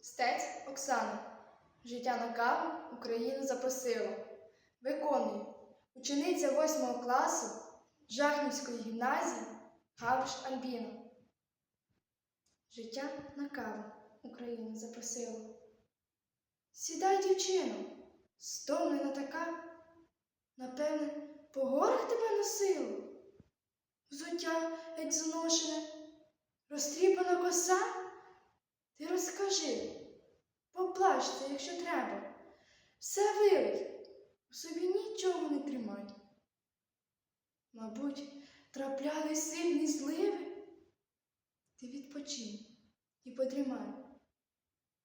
Стець Оксана. Життя на каву Україну запросило. Виконує учениця 8 класу Жахнівської гімназії Гавриш Альбіна. Життя на каву Україну запросило. Сідай, дівчино, стомлена така. Напевне, по горах тебе носило. Взуття геть зношене, розтріпана коса. Ти розкажи, поплачте, якщо треба. Все вилий, у собі нічого не тримай. Мабуть, траплялись сильні зливи. Ти відпочинь і подрімай.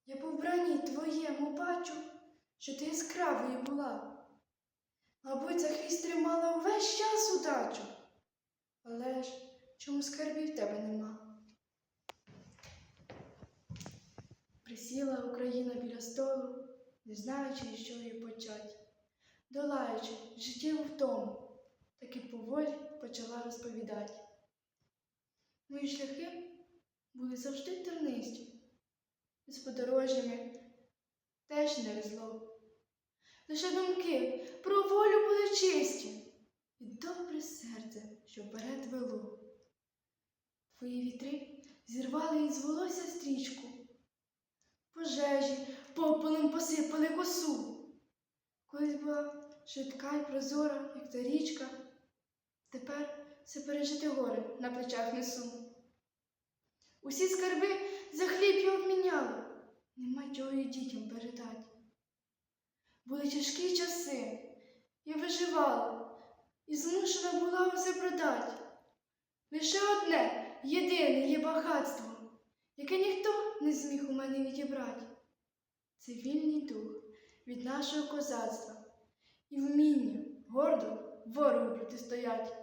Я по вбранні твоєму бачу, що ти яскравою була. Мабуть, за хвіст тримала увесь час удачу. Але ж чому скарбів тебе нема? Присіла Україна біля столу, не знаючи, що їй почать, долаючи життєву втому, таки поволі почала розповідати. Мої шляхи були завжди тернисті, з подорожнями теж не везло. Лише думки про волю були чисті, і добре серце, що вперед вело. Твої вітри зірвали із волосся стрічку, пожежі попелем посипали косу. Колись була швидка й прозора, як та річка, тепер все пережити горе на плечах несу. Усі скарби за хліб я обміняла, нема чого й дітям передати. Були тяжкі часи, я виживала і змушена була усе продати. Лише одне, єдине є багатство, яке ніхто не зміг у мене відібрати. Це вільний дух від нашого козацтва і вміння гордо ворогу протистоять.